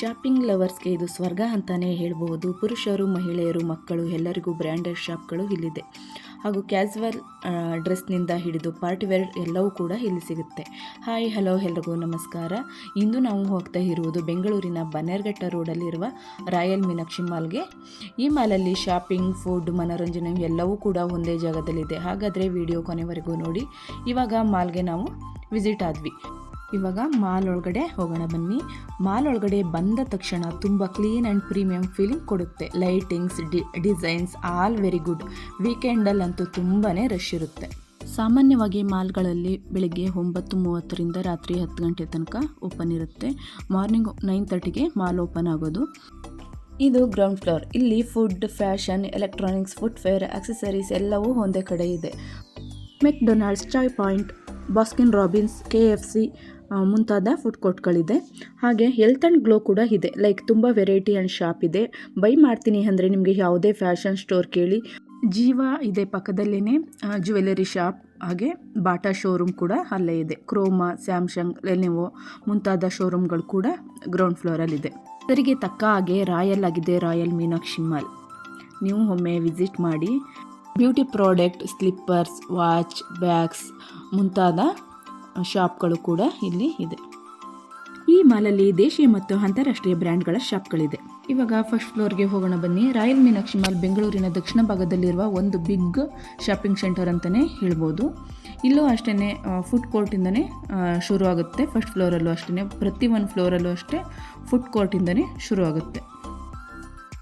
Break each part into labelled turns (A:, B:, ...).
A: Shopping ಲವರ್ಸ್ಗೆ ಇದು ಸ್ವರ್ಗ ಅಂತಲೇ ಹೇಳ್ಬೋದು ಪುರುಷರು, ಮಹಿಳೆಯರು, ಮಕ್ಕಳು, ಎಲ್ಲರಿಗೂ ಬ್ರ್ಯಾಂಡೆಡ್ ಶಾಪ್ಗಳು ಇಲ್ಲಿದೆ. ಹಾಗೂ ಕ್ಯಾಸುವಲ್ ಡ್ರೆಸ್ನಿಂದ ಹಿಡಿದು ಪಾರ್ಟಿವೇರ್ ಎಲ್ಲವೂ ಕೂಡ ಇಲ್ಲಿ ಸಿಗುತ್ತೆ. ಹಾಯ್ ಹಲೋ ಎಲ್ರಿಗೂ ನಮಸ್ಕಾರ. ಇಂದು ನಾವು ಹೋಗ್ತಾ ಇರುವುದು ಬೆಂಗಳೂರಿನ ಬನ್ನೇರ್ಘಟ್ಟ ರೋಡಲ್ಲಿರುವ ರಾಯಲ್ ಮೀನಾಕ್ಷಿ ಮಾಲ್ಗೆ. ಈ ಮಾಲಲ್ಲಿ ಶಾಪಿಂಗ್ ಫುಡ್ ಮನೋರಂಜನೆ ಎಲ್ಲವೂ ಕೂಡ ಒಂದೇ ಜಾಗದಲ್ಲಿದೆ. ಹಾಗಾದರೆ ವಿಡಿಯೋ ಕೊನೆವರೆಗೂ ನೋಡಿ. ಇವಾಗ ಮಾಲ್ಗೆ ನಾವು ವಿಸಿಟ್ ಆದ್ವಿ. ಇವಾಗ ಮಾಲ್ ಒಳಗಡೆ ಹೋಗೋಣ ಬನ್ನಿ. ಮಾಲ್ ಒಳಗಡೆ ಬಂದ ತಕ್ಷಣ ತುಂಬ ಕ್ಲೀನ್ ಆ್ಯಂಡ್ ಪ್ರೀಮಿಯಂ ಫೀಲಿಂಗ್ ಕೊಡುತ್ತೆ. ಲೈಟಿಂಗ್ಸ್ ಡಿ ಡಿಸೈನ್ಸ್ ಆಲ್ ವೆರಿ ಗುಡ್ ವೀಕೆಂಡಲ್ಲಂತೂ ತುಂಬಾ ರಶ್ ಇರುತ್ತೆ. ಸಾಮಾನ್ಯವಾಗಿ ಮಾಲ್ಗಳಲ್ಲಿ ಬೆಳಿಗ್ಗೆ ಒಂಬತ್ತು ಮೂವತ್ತರಿಂದ ರಾತ್ರಿ ಹತ್ತು ಗಂಟೆ ತನಕ ಓಪನ್ ಇರುತ್ತೆ. ಮಾರ್ನಿಂಗ್ ನೈನ್ ತರ್ಟಿಗೆ ಮಾಲ್ ಓಪನ್ ಆಗೋದು. ಇದು ಗ್ರೌಂಡ್ ಫ್ಲೋರ್ ಇಲ್ಲಿ food fashion electronics footwear accessories ಎಲ್ಲವೂ ಒಂದೇ ಕಡೆ ಇದೆ. McDonald's Chai point Baskin Robbins K F C ಮುಂತಾದ ಫುಡ್ ಕೋರ್ಟ್ಗಳಿದೆ ಹಾಗೆ ಹೆಲ್ತ್ ಆ್ಯಂಡ್ ಗ್ಲೋ ಕೂಡ ಇದೆ. ಲೈಕ್ ತುಂಬ ವೆರೈಟಿ ಆ್ಯಂಡ್ ಶಾಪ್ ಇದೆ. ಬೈ ಮಾಡ್ತೀನಿ ಅಂದರೆ ನಿಮಗೆ ಯಾವುದೇ ಫ್ಯಾಷನ್ ಸ್ಟೋರ್ ಕೇಳಿ. ಜೀವ ಇದೆ ಪಕ್ಕದಲ್ಲೇ ಜ್ಯುವೆಲರಿ ಶಾಪ್ ಹಾಗೆ ಬಾಟಾ ಶೋರೂಮ್ ಕೂಡ ಅಲ್ಲೇ ಇದೆ. ಕ್ರೋಮಾ ಸ್ಯಾಮ್ಸಂಗ್ ಲೆನೆವೋ ಮುಂತಾದ ಶೋರೂಮ್ಗಳು ಕೂಡ ಗ್ರೌಂಡ್ ಫ್ಲೋರಲ್ಲಿದೆ ಸರಿಗೆ ತಕ್ಕ ಹಾಗೆ ರಾಯಲ್ ಆಗಿದೆ ರಾಯಲ್ ಮೀನಾಕ್ಷಿ ಮಾಲ್ ನೀವು ಒಮ್ಮೆ ವಿಸಿಟ್ ಮಾಡಿ. Beauty product slippers watch bags ಮುಂತಾದ ಶಾಪ್ಗಳು ಕೂಡ ಇಲ್ಲಿ ಇದೆ. ಈ ಮಾಲಲ್ಲಿ ದೇಶೀಯ ಮತ್ತು ಅಂತಾರಾಷ್ಟ್ರೀಯ ಬ್ರ್ಯಾಂಡ್ಗಳ ಶಾಪ್ಗಳಿದೆ. ಇವಾಗ ಫಸ್ಟ್ ಫ್ಲೋರ್ಗೆ ಹೋಗೋಣ ಬನ್ನಿ. ರಾಯಲ್ ಮೀನಾಕ್ಷಿ ಮಾಲ್ ಬೆಂಗಳೂರಿನ ದಕ್ಷಿಣ ಭಾಗದಲ್ಲಿರುವ ಒಂದು ಬಿಗ್ ಶಾಪಿಂಗ್ ಸೆಂಟರ್ ಅಂತಲೇ ಹೇಳ್ಬೋದು. ಇಲ್ಲೂ ಅಷ್ಟೇ ಫುಡ್ ಕೋರ್ಟಿಂದನೇ ಶುರು ಆಗುತ್ತೆ. ಫಸ್ಟ್ ಫ್ಲೋರಲ್ಲೂ ಅಷ್ಟೇ ಪ್ರತಿ ಒಂದು ಫ್ಲೋರಲ್ಲೂ ಅಷ್ಟೇ ಫುಡ್ ಕೋರ್ಟಿಂದನೇ ಶುರು ಆಗುತ್ತೆ.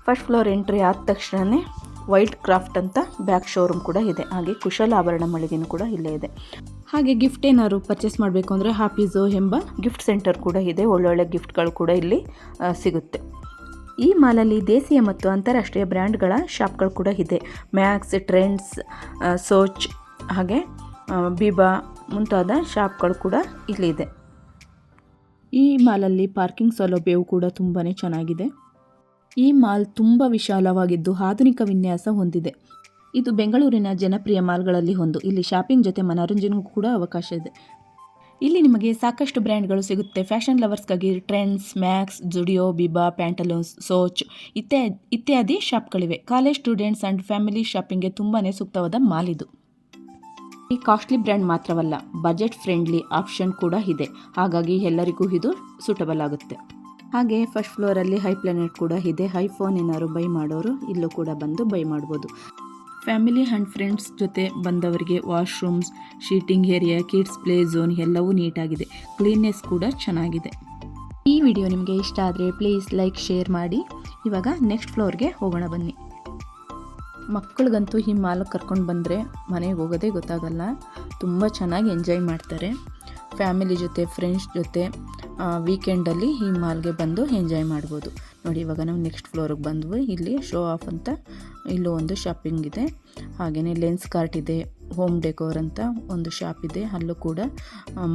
A: ಫಸ್ಟ್ ಫ್ಲೋರ್ ಎಂಟ್ರಿ ಆದ ತಕ್ಷಣವೇ ವೈಟ್ ಕ್ರಾಫ್ಟ್ ಅಂತ ಬ್ಯಾಕ್ ಶೋರೂಮ್ ಕೂಡ ಇದೆ. ಹಾಗೆ ಕುಶಲ ಆಭರಣ ಮಳಿಗೆನೂ ಕೂಡ ಇಲ್ಲೇ ಇದೆ. ಹಾಗೆ ಗಿಫ್ಟ್ ಏನಾದ್ರು ಪರ್ಚೇಸ್ ಮಾಡಬೇಕು ಅಂದರೆ ಹಾಪೀಸೋ ಎಂಬ ಗಿಫ್ಟ್ ಸೆಂಟರ್ ಕೂಡ ಇದೆ. ಒಳ್ಳೊಳ್ಳೆ ಗಿಫ್ಟ್ಗಳು ಕೂಡ ಇಲ್ಲಿ ಸಿಗುತ್ತೆ. ಈ ಮಾಲಲ್ಲಿ ದೇಶೀಯ ಮತ್ತು ಅಂತಾರಾಷ್ಟ್ರೀಯ ಬ್ರ್ಯಾಂಡ್ಗಳ ಶಾಪ್ಗಳು ಕೂಡ ಇದೆ. ಮ್ಯಾಕ್ಸ್ ಟ್ರೆಂಡ್ಸ್ ಸೋಚ್ ಹಾಗೆ ಬಿಬಾ ಮುಂತಾದ ಶಾಪ್ಗಳು ಕೂಡ ಇಲ್ಲಿದೆ ಈ ಮಾಲಲ್ಲಿ ಪಾರ್ಕಿಂಗ್ ಸೌಲಭ್ಯವು ಕೂಡ ತುಂಬಾ ಚೆನ್ನಾಗಿದೆ. ಈ ಮಾಲ್ ತುಂಬ ವಿಶಾಲವಾಗಿದ್ದು ಆಧುನಿಕ ವಿನ್ಯಾಸ ಹೊಂದಿದೆ. ಇದು ಬೆಂಗಳೂರಿನ ಜನಪ್ರಿಯ ಮಾಲ್ಗಳಲ್ಲಿ ಒಂದು. ಇಲ್ಲಿ ಶಾಪಿಂಗ್ ಜೊತೆ ಮನೋರಂಜನೆಗೂ ಕೂಡ ಅವಕಾಶ ಇದೆ. ಇಲ್ಲಿ ನಿಮಗೆ ಸಾಕಷ್ಟು ಬ್ರ್ಯಾಂಡ್ಗಳು ಸಿಗುತ್ತೆ. Fashion ಲವರ್ಸ್ಗಾಗಿ Trends, Max, Zudio, Biba, Pantaloons, Soch ಇತ್ಯಾದಿ ಇತ್ಯಾದಿ ಶಾಪ್ಗಳಿವೆ. ಕಾಲೇಜ್ ಸ್ಟೂಡೆಂಟ್ಸ್ ಆ್ಯಂಡ್ ಫ್ಯಾಮಿಲಿ ಶಾಪಿಂಗ್ಗೆ ತುಂಬಾ ಸೂಕ್ತವಾದ ಮಾಲ್ ಇದು. ಈ ಕಾಸ್ಟ್ಲಿ ಬ್ರ್ಯಾಂಡ್ ಮಾತ್ರವಲ್ಲ, ಬಜೆಟ್ ಫ್ರೆಂಡ್ಲಿ ಆಪ್ಷನ್ ಕೂಡ ಇದೆ. ಹಾಗಾಗಿ ಎಲ್ಲರಿಗೂ ಇದು ಸೂಟಬಲ್ ಆಗುತ್ತೆ. ಹಾಗೆ ಫಸ್ಟ್ ಫ್ಲೋರಲ್ಲಿ ಹೈ ಪ್ಲಾನೆಟ್ ಕೂಡ ಇದೆ. ಐಫೋನ್ ಏನಾದ್ರು ಬೈ ಮಾಡೋರು ಇಲ್ಲೂ ಕೂಡ ಬಂದು ಬೈ ಮಾಡ್ಬೋದು. ಫ್ಯಾಮಿಲಿ ಆ್ಯಂಡ್ ಫ್ರೆಂಡ್ಸ್ ಜೊತೆ ಬಂದವರಿಗೆ washrooms, seating area, kids play zone ಎಲ್ಲವೂ ನೀಟಾಗಿದೆ. ಕ್ಲೀನ್ನೆಸ್ ಕೂಡ ಚೆನ್ನಾಗಿದೆ. ಈ ವಿಡಿಯೋ ನಿಮಗೆ ಇಷ್ಟ ಆದರೆ ಪ್ಲೀಸ್ ಲೈಕ್, ಶೇರ್ ಮಾಡಿ. ಇವಾಗ ನೆಕ್ಸ್ಟ್ ಫ್ಲೋರ್ಗೆ ಹೋಗೋಣ ಬನ್ನಿ. ಮಕ್ಕಳಿಗಂತೂ ಈ ಮಾಲಕ್ಕೆ ಕರ್ಕೊಂಡು ಬಂದರೆ ಮನೆಗೆ ಹೋಗೋದೇ ಗೊತ್ತಾಗಲ್ಲ. ತುಂಬ ಚೆನ್ನಾಗಿ ಎಂಜಾಯ್ ಮಾಡ್ತಾರೆ. ಫ್ಯಾಮಿಲಿ ಜೊತೆ, ಫ್ರೆಂಡ್ಸ್ ಜೊತೆ ವೀಕೆಂಡಲ್ಲಿ ಈ ಮಾಲ್ಗೆ ಬಂದು ಎಂಜಾಯ್ ಮಾಡ್ಬೋದು. ನೋಡಿ, ಇವಾಗ ನಾವು ನೆಕ್ಸ್ಟ್ ಫ್ಲೋರಿಗೆ ಬಂದ್ವಿ. ಇಲ್ಲಿ ಶೋ ಆಫ್ ಅಂತ ಇಲ್ಲೂ ಒಂದು ಶಾಪಿಂಗ್ ಇದೆ. ಹಾಗೆಯೇ ಲೆನ್ಸ್ ಕಾರ್ಟ್ ಇದೆ ಹೋಮ್ ಡೆಕೋರ್ ಅಂತ ಒಂದು ಶಾಪ್ ಇದೆ. ಅಲ್ಲೂ ಕೂಡ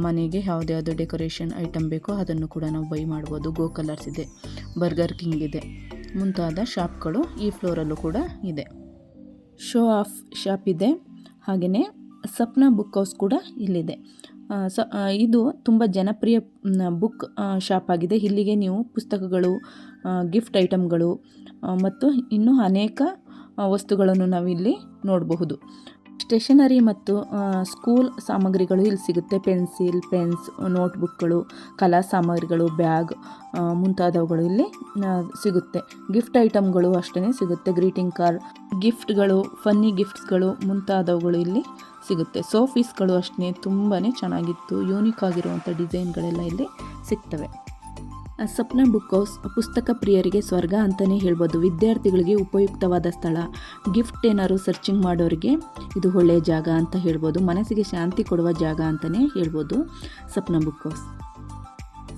A: ಮನೆಗೆ ಯಾವುದೇ ಯಾವುದೋ ಡೆಕೋರೇಷನ್ ಐಟಮ್ ಬೇಕೋ ಅದನ್ನು ಕೂಡ ನಾವು ಬೈ ಮಾಡ್ಬೋದು. ಗೋ ಕಲರ್ಸ್ ಇದೆ ಬರ್ಗರ್ ಕಿಂಗ್ ಇದೆ. ಮುಂತಾದ ಶಾಪ್ಗಳು ಈ ಫ್ಲೋರಲ್ಲೂ ಕೂಡ ಇದೆ. ಶೋ ಆಫ್ ಶಾಪ್ ಇದೆ. ಹಾಗೆಯೇ ಸಪ್ನಾ ಬುಕ್ ಹೌಸ್ ಕೂಡ ಇಲ್ಲಿದೆ. ಸ ಇದು ತುಂಬ ಜನಪ್ರಿಯ ಬುಕ್ ಶಾಪ್ ಆಗಿದೆ. ಇಲ್ಲಿಗೆ ನೀವು ಪುಸ್ತಕಗಳು ಗಿಫ್ಟ್ ಐಟಮ್ಗಳು ಮತ್ತು ಇನ್ನೂ ಅನೇಕ ವಸ್ತುಗಳನ್ನು ನಾವಿಲ್ಲಿ ನೋಡಬಹುದು. ಸ್ಟೇಷನರಿ ಮತ್ತು ಸ್ಕೂಲ್ ಸಾಮಗ್ರಿಗಳು ಇಲ್ಲಿ ಸಿಗುತ್ತೆ. ಪೆನ್ಸಿಲ್ ಪೆನ್ಸ್ ನೋಟ್ಬುಕ್ಗಳು ಕಲಾ ಸಾಮಗ್ರಿಗಳು ಬ್ಯಾಗ್ ಮುಂತಾದವುಗಳು ಇಲ್ಲಿ ಸಿಗುತ್ತೆ. ಗಿಫ್ಟ್ ಐಟಮ್ಗಳು ಅಷ್ಟೇ ಸಿಗುತ್ತೆ. ಗ್ರೀಟಿಂಗ್ ಕಾರ್ಡ್ ಗಿಫ್ಟ್ಗಳು ಫನ್ನಿ ಗಿಫ್ಟ್ಸ್ಗಳು ಮುಂತಾದವುಗಳು ಇಲ್ಲಿ ಸಿಗುತ್ತೆ. ಸೋಫೀಸ್ಗಳು ಅಷ್ಟೇ ತುಂಬಾ ಚೆನ್ನಾಗಿತ್ತು. ಯೂನಿಕ್ ಆಗಿರುವಂಥ ಡಿಸೈನ್ಗಳೆಲ್ಲ ಇಲ್ಲಿ ಸಿಗ್ತವೆ. ಸಪ್ನ ಬುಕ್ ಹೌಸ್ ಪುಸ್ತಕ ಪ್ರಿಯರಿಗೆ ಸ್ವರ್ಗ ಅಂತಲೇ ಹೇಳ್ಬೋದು. ವಿದ್ಯಾರ್ಥಿಗಳಿಗೆ ಉಪಯುಕ್ತವಾದ ಸ್ಥಳ. ಗಿಫ್ಟ್ ಏನಾದ್ರು ಸರ್ಚಿಂಗ್ ಮಾಡೋರಿಗೆ ಇದು ಒಳ್ಳೆಯ ಜಾಗ ಅಂತ ಹೇಳ್ಬೋದು. ಮನಸ್ಸಿಗೆ ಶಾಂತಿ ಕೊಡುವ ಜಾಗ ಅಂತಲೇ ಹೇಳ್ಬೋದು Sapna book house.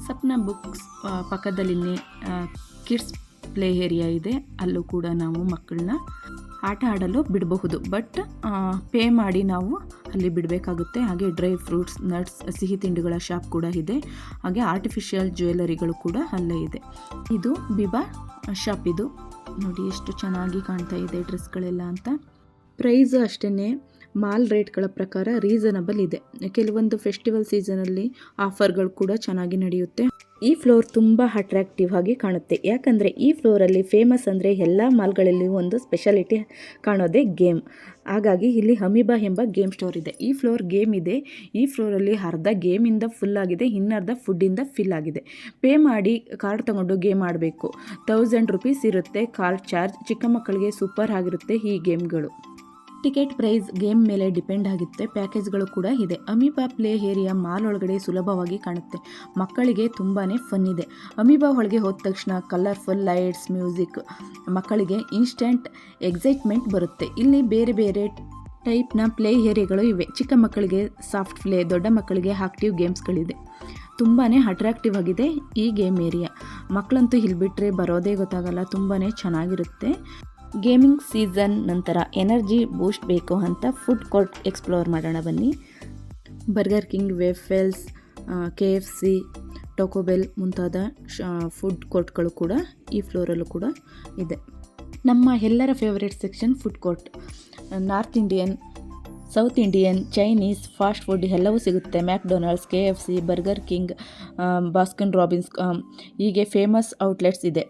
A: Sapna books ಪಕ್ಕದಲ್ಲಿ ಕಿಡ್ಸ್ ಪ್ಲೇ ಏರಿಯಾ ಇದೆ. ಅಲ್ಲೂ ಕೂಡ ನಾವು ಮಕ್ಕಳನ್ನ ಆಟ ಆಡಲು ಬಿಡಬಹುದು. ಬಟ್ ಪೇ ಮಾಡಿ ನಾವು ಅಲ್ಲಿ ಬಿಡಬೇಕಾಗುತ್ತೆ. ಹಾಗೆ ಡ್ರೈ ಫ್ರೂಟ್ಸ್ ನಟ್ಸ್ ಸಿಹಿ ತಿಂಡಿಗಳ ಶಾಪ್ ಕೂಡ ಇದೆ. ಹಾಗೆ ಆರ್ಟಿಫಿಷಿಯಲ್ ಜ್ಯುವೆಲರಿಗಳು ಕೂಡ ಅಲ್ಲೇ ಇದೆ. ಇದು ಬಿಬಾ ಶಾಪ್ ಇದು. ನೋಡಿ ಎಷ್ಟು ಚೆನ್ನಾಗಿ ಕಾಣ್ತಾ ಇದೆ ಡ್ರೆಸ್ಗಳೆಲ್ಲ ಅಂತ. ಪ್ರೈಸ್ ಅಷ್ಟೇ ಮಾಲ್ ರೇಟ್ಗಳ ಪ್ರಕಾರ ರೀಸನಬಲ್ ಇದೆ. ಕೆಲವೊಂದು ಫೆಸ್ಟಿವಲ್ ಸೀಸನಲ್ಲಿ ಆಫರ್ಗಳು ಕೂಡ ಚೆನ್ನಾಗಿ ನಡೆಯುತ್ತೆ. ಈ ಫ್ಲೋರ್ ತುಂಬ ಅಟ್ರಾಕ್ಟಿವ್ ಆಗಿ ಕಾಣುತ್ತೆ. ಯಾಕಂದರೆ ಈ ಫ್ಲೋರಲ್ಲಿ ಫೇಮಸ್ ಅಂದರೆ ಎಲ್ಲ ಮಾಲ್ಗಳಲ್ಲಿ ಒಂದು ಸ್ಪೆಷಾಲಿಟಿ ಕಾಣೋದೇ ಗೇಮ್. ಹಾಗಾಗಿ ಇಲ್ಲಿ ಹಮೀಬಾ ಎಂಬ ಗೇಮ್ ಸ್ಟೋರ್ ಇದೆ. ಈ ಫ್ಲೋರ್ ಗೇಮ್ ಇದೆ. ಈ ಫ್ಲೋರಲ್ಲಿ ಅರ್ಧ ಗೇಮಿಂದ ಫುಲ್ ಆಗಿದೆ. ಇನ್ನರ್ಧ ಫುಡ್ಡಿಂದ ಫಿಲ್ ಆಗಿದೆ. ಪೇ ಮಾಡಿ ಕಾರ್ಡ್ ತಗೊಂಡು ಗೇಮ್ ಆಡಬೇಕು. ತೌಸಂಡ್ ರುಪೀಸ್ ಇರುತ್ತೆ ಕಾರ್ಡ್ ಚಾರ್ಜ್ ಚಿಕ್ಕ ಮಕ್ಕಳಿಗೆ ಸೂಪರ್ ಆಗಿರುತ್ತೆ ಈ ಗೇಮ್ಗಳು. ಟಿಕೆಟ್ ಪ್ರೈಸ್ ಗೇಮ್ ಮೇಲೆ ಡಿಪೆಂಡ್ ಆಗುತ್ತೆ ಪ್ಯಾಕೇಜ್ಗಳು ಕೂಡ ಇದೆ. ಅಮೀಬಾ ಪ್ಲೇ ಏರಿಯಾ ಮಾಲ್ ಒಳಗಡೆ ಸುಲಭವಾಗಿ ಕಾಣುತ್ತೆ. ಮಕ್ಕಳಿಗೆ ತುಂಬಾ ಫನ್ ಇದೆ. ಅಮೀಬಾ ಒಳಗೆ ಹೋದ ತಕ್ಷಣ ಕಲರ್ಫುಲ್ ಲೈಟ್ಸ್, ಮ್ಯೂಸಿಕ್, ಮಕ್ಕಳಿಗೆ ಇನ್ಸ್ಟೆಂಟ್ ಎಕ್ಸೈಟ್ಮೆಂಟ್ ಬರುತ್ತೆ. ಇಲ್ಲಿ ಬೇರೆ ಬೇರೆ ಟೈಪ್ನ ಪ್ಲೇ ಏರಿಯಾಗಳು ಇವೆ. ಚಿಕ್ಕ ಮಕ್ಕಳಿಗೆ ಸಾಫ್ಟ್ ಪ್ಲೇ, ದೊಡ್ಡ ಮಕ್ಕಳಿಗೆ ಆಕ್ಟಿವ್ ಗೇಮ್ಸ್ಗಳಿದೆ. ತುಂಬಾ ಅಟ್ರಾಕ್ಟಿವ್ ಆಗಿದೆ ಈ ಗೇಮ್ ಏರಿಯಾ. ಮಕ್ಕಳಂತೂ ಇಲ್ಲಿ ಬಿಟ್ಟರೆ ಬರೋದೇ ಗೊತ್ತಾಗಲ್ಲ. ತುಂಬಾ ಚೆನ್ನಾಗಿರುತ್ತೆ. ಗೇಮಿಂಗ್ ಸೀಸನ್ ನಂತರ ಎನರ್ಜಿ ಬೂಸ್ಟ್ ಬೇಕು ಅಂತ ಫುಡ್ ಕೋರ್ಟ್ ಎಕ್ಸ್ಪ್ಲೋರ್ ಮಾಡೋಣ ಬನ್ನಿ. Burger King, waffles K F C Taco Bell ಮುಂತಾದ ಫುಡ್ ಕೋರ್ಟ್ಗಳು ಕೂಡ ಈ ಫ್ಲೋರಲ್ಲೂ ಕೂಡ ಇದೆ. ನಮ್ಮ ಎಲ್ಲರ favourite section food court. North Indian, south Indian, Chinese, fast food ಎಲ್ಲವೂ ಸಿಗುತ್ತೆ. McDonald's, K F C, burger king Baskin Robbins ಹೀಗೆ ಫೇಮಸ್ ಔಟ್ಲೆಟ್ಸ್ ಇದೆ.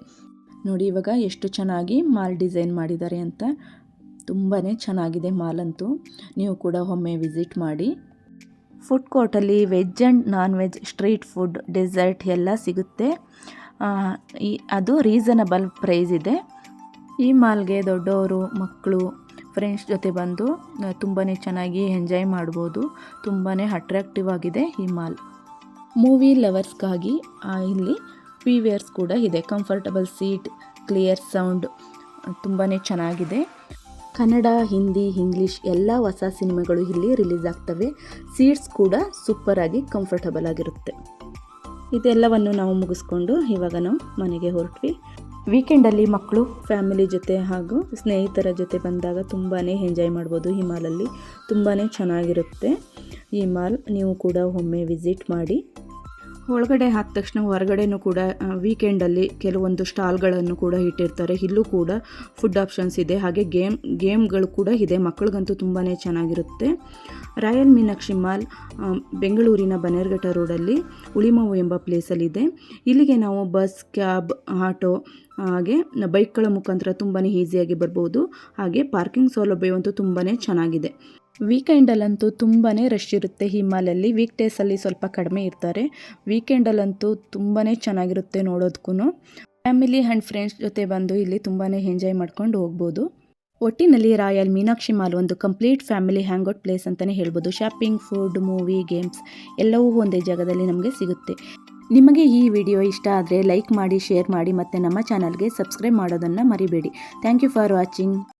A: ನೋಡಿ, ಇವಾಗ ಎಷ್ಟು ಚೆನ್ನಾಗಿ ಮಾಲ್ ಡಿಸೈನ್ ಮಾಡಿದ್ದಾರೆ ಅಂತ. ತುಂಬಾ ಚೆನ್ನಾಗಿದೆ ಮಾಲ್ ಅಂತೂ. ನೀವು ಕೂಡ ಒಮ್ಮೆ ವಿಸಿಟ್ ಮಾಡಿ. ಫುಡ್ ಕೋರ್ಟಲ್ಲಿ veg and non veg street food, dessert ಎಲ್ಲ ಸಿಗುತ್ತೆ. ಈ, ಅದು ರೀಸನಬಲ್ ಪ್ರೈಸ್ ಇದೆ. ಈ ಮಾಲ್ಗೆ ದೊಡ್ಡವರು, ಮಕ್ಕಳು, ಫ್ರೆಂಡ್ಸ್ ಜೊತೆ ಬಂದು ತುಂಬಾ ಚೆನ್ನಾಗಿ ಎಂಜಾಯ್ ಮಾಡ್ಬೋದು. ತುಂಬಾ ಅಟ್ರಾಕ್ಟಿವ್ ಆಗಿದೆ ಈ ಮಾಲ್. ಮೂವಿ ಲವರ್ಸ್ಗಾಗಿ ಇಲ್ಲಿ ಪಿ ವೇರ್ಸ್ ಕೂಡ ಇದೆ. ಕಂಫರ್ಟಬಲ್ ಸೀಟ್ ಕ್ಲಿಯರ್ ಸೌಂಡ್ ತುಂಬಾ ಚೆನ್ನಾಗಿದೆ. ಕನ್ನಡ, ಹಿಂದಿ ಇಂಗ್ಲೀಷ್ ಎಲ್ಲ ಹೊಸ ಸಿನಿಮಾಗಳು ಇಲ್ಲಿ ರಿಲೀಸ್ ಆಗ್ತವೆ. ಸೀಟ್ಸ್ ಕೂಡ ಸೂಪರಾಗಿ ಕಂಫರ್ಟಬಲ್ ಆಗಿರುತ್ತೆ. ಇದೆಲ್ಲವನ್ನು ನಾವು ಮುಗಿಸ್ಕೊಂಡು ಇವಾಗ ನಾವು ಮನೆಗೆ ಹೊರಟ್ವಿ. ವೀಕೆಂಡಲ್ಲಿ ಮಕ್ಕಳು ಫ್ಯಾಮಿಲಿ ಜೊತೆ ಹಾಗೂ ಸ್ನೇಹಿತರ ಜೊತೆ ಬಂದಾಗ ತುಂಬಾ ಎಂಜಾಯ್ ಮಾಡ್ಬೋದು ಹಿಮಾಲಲ್ಲಿ ಮಾಲಲ್ಲಿ ತುಂಬಾ ಚೆನ್ನಾಗಿರುತ್ತೆ. ಈ ಮಾಲ್ ನೀವು ಕೂಡ ಒಮ್ಮೆ ವಿಸಿಟ್ ಮಾಡಿ. ಒಳಗಡೆ ಆದ ತಕ್ಷಣ ಹೊರಗಡೆನೂ ಕೂಡ ವೀಕೆಂಡಲ್ಲಿ ಕೆಲವೊಂದು ಸ್ಟಾಲ್ಗಳನ್ನು ಕೂಡ ಇಟ್ಟಿರ್ತಾರೆ. ಇಲ್ಲೂ ಕೂಡ ಫುಡ್ ಆಪ್ಷನ್ಸ್ ಇದೆ. ಹಾಗೆ ಗೇಮ್, ಗೇಮ್ಗಳು ಕೂಡ ಇದೆ. ಮಕ್ಕಳಿಗಂತೂ ತುಂಬಾ ಚೆನ್ನಾಗಿರುತ್ತೆ. ರಾಯಲ್ ಮೀನಾಕ್ಷಿ ಮಾಲ್ ಬೆಂಗಳೂರಿನ ಬನ್ನೇರ್ಘಟ್ಟ ರೋಡಲ್ಲಿ ಉಳಿಮವು ಎಂಬ ಪ್ಲೇಸಲ್ಲಿದೆ. ಇಲ್ಲಿಗೆ ನಾವು ಬಸ್, ಕ್ಯಾಬ್, ಆಟೋ, ಹಾಗೆ ಬೈಕ್ಗಳ ಮುಖಾಂತರ ತುಂಬಾ ಈಸಿಯಾಗಿ ಬರ್ಬೋದು. ಹಾಗೆ ಪಾರ್ಕಿಂಗ್ ಸೌಲಭ್ಯವಂತೂ ತುಂಬಾ ಚೆನ್ನಾಗಿದೆ. ವೀಕೆಂಡಲ್ಲಂತೂ ತುಂಬಾ ರಶ್ ಇರುತ್ತೆ ಹಿಮಾಲಲ್ಲಿ ಮಾಲಲ್ಲಿ ವೀಕ್ ಡೇಸಲ್ಲಿ ಸ್ವಲ್ಪ ಕಡಿಮೆ ಇರ್ತಾರೆ. ವೀಕೆಂಡಲ್ಲಂತೂ ತುಂಬಾ ಚೆನ್ನಾಗಿರುತ್ತೆ ನೋಡೋದಕ್ಕೂ ಫ್ಯಾಮಿಲಿ ಆ್ಯಂಡ್ ಫ್ರೆಂಡ್ಸ್ ಜೊತೆ ಬಂದು ಇಲ್ಲಿ ತುಂಬಾ ಎಂಜಾಯ್ ಮಾಡ್ಕೊಂಡು ಹೋಗ್ಬೋದು. ಒಟ್ಟಿನಲ್ಲಿ ರಾಯಲ್ ಮೀನಾಕ್ಷಿ ಮಾಲ್ ಒಂದು ಕಂಪ್ಲೀಟ್ ಫ್ಯಾಮಿಲಿ ಹ್ಯಾಂಗ್ಔಟ್ ಪ್ಲೇಸ್ ಅಂತಲೇ ಹೇಳ್ಬೋದು. ಶಾಪಿಂಗ್ ಫುಡ್ ಮೂವಿ ಗೇಮ್ಸ್ ಎಲ್ಲವೂ ಒಂದೇ ಜಾಗದಲ್ಲಿ ನಮಗೆ ಸಿಗುತ್ತೆ. ನಿಮಗೆ ಈ ವಿಡಿಯೋ ಇಷ್ಟ ಆದರೆ ಲೈಕ್ ಮಾಡಿ ಶೇರ್ ಮಾಡಿ ಮತ್ತು ನಮ್ಮ ಚಾನಲ್ಗೆ ಸಬ್ಸ್ಕ್ರೈಬ್ ಮಾಡೋದನ್ನು ಮರಿಬೇಡಿ. Thank you for watching